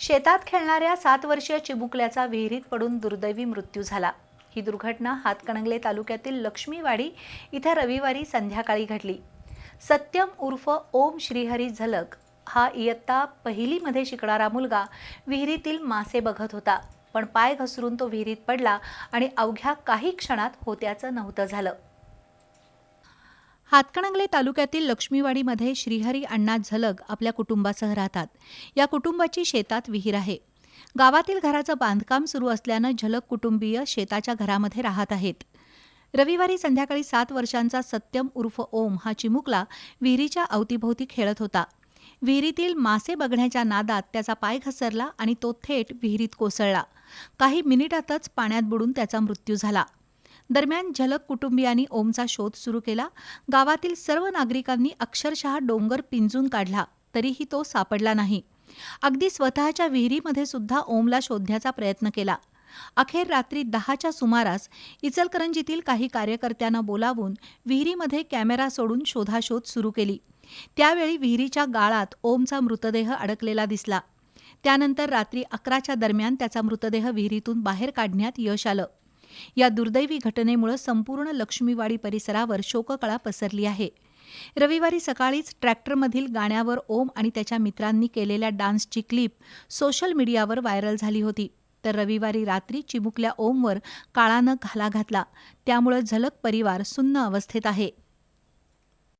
शेतात खेळणाऱ्या सात वर्षीय चिमुकल्याचा विहिरीत पडून दुर्दैवी मृत्यू झाला. ही दुर्घटना हातकणंगले तालुक्यातील लक्ष्मीवाडी इथं रविवारी संध्याकाळी घडली. सत्यम उर्फ ओम श्रीहरी झलक हा इयत्ता पहिलीमध्ये शिकणारा मुलगा विहिरीतील मासे बघत होता. पण पाय घसरून तो विहिरीत पडला आणि अवघ्या काही क्षणात होत्याचं नव्हतं झालं. हातकणंगले तालुक्यातील लक्ष्मीवाडीमध्ये श्रीहरी अण्णा झलक आपल्या कुटुंबासह राहतात. या कुटुंबाची शेतात विहीर आहे. गावातील घराचं बांधकाम सुरू असल्यानं झलक कुटुंबीय शेताच्या घरामध्ये राहत आहेत. रविवारी संध्याकाळी सात वर्षांचा सत्यम उर्फ ओम हा चिमुकला विहिरीच्या अवतीभोवती खेळत होता. विहिरीतील मासे बघण्याच्या नादात त्याचा पाय घसरला आणि तो थेट विहिरीत कोसळला. काही मिनिटातच पाण्यात बुडून त्याचा मृत्यू झाला. दरम्यान झलक कुटुंबियांनी ओमचा शोध सुरू केला. गावातील सर्व नागरिकांनी अक्षरशः डोंगर पिंजून काढला तरीही तो सापडला नाही. अगदी स्वतःच्या विहिरीमध्ये सुद्धा ओमला शोधण्याचा प्रयत्न केला. अखेर रात्री दहाच्या सुमारास इचलकरंजीतील काही कार्यकर्त्यांना बोलावून विहिरीमध्ये कॅमेरा सोडून शोधाशोध सुरू केली. त्यावेळी विहिरीच्या गाळात ओमचा मृतदेह अडकलेला दिसला. त्यानंतर रात्री अकराच्या दरम्यान त्याचा मृतदेह विहिरीतून बाहेर काढण्यात यश आलं. या दुर्दैवी घटनेमुळे संपूर्ण लक्ष्मीवाडी परिसरावर शोककळा पसरली आहे. रविवारी सकाळीच ट्रॅक्टरमधील गाण्यावर ओम आणि त्याच्या मित्रांनी केलेल्या डान्सची क्लिप सोशल मीडियावर व्हायरल झाली होती. तर रविवारी रात्री चिमुकल्या ओमवर काळानं घाला घातला. त्यामुळे झलक परिवार सुन्न अवस्थेत आहे.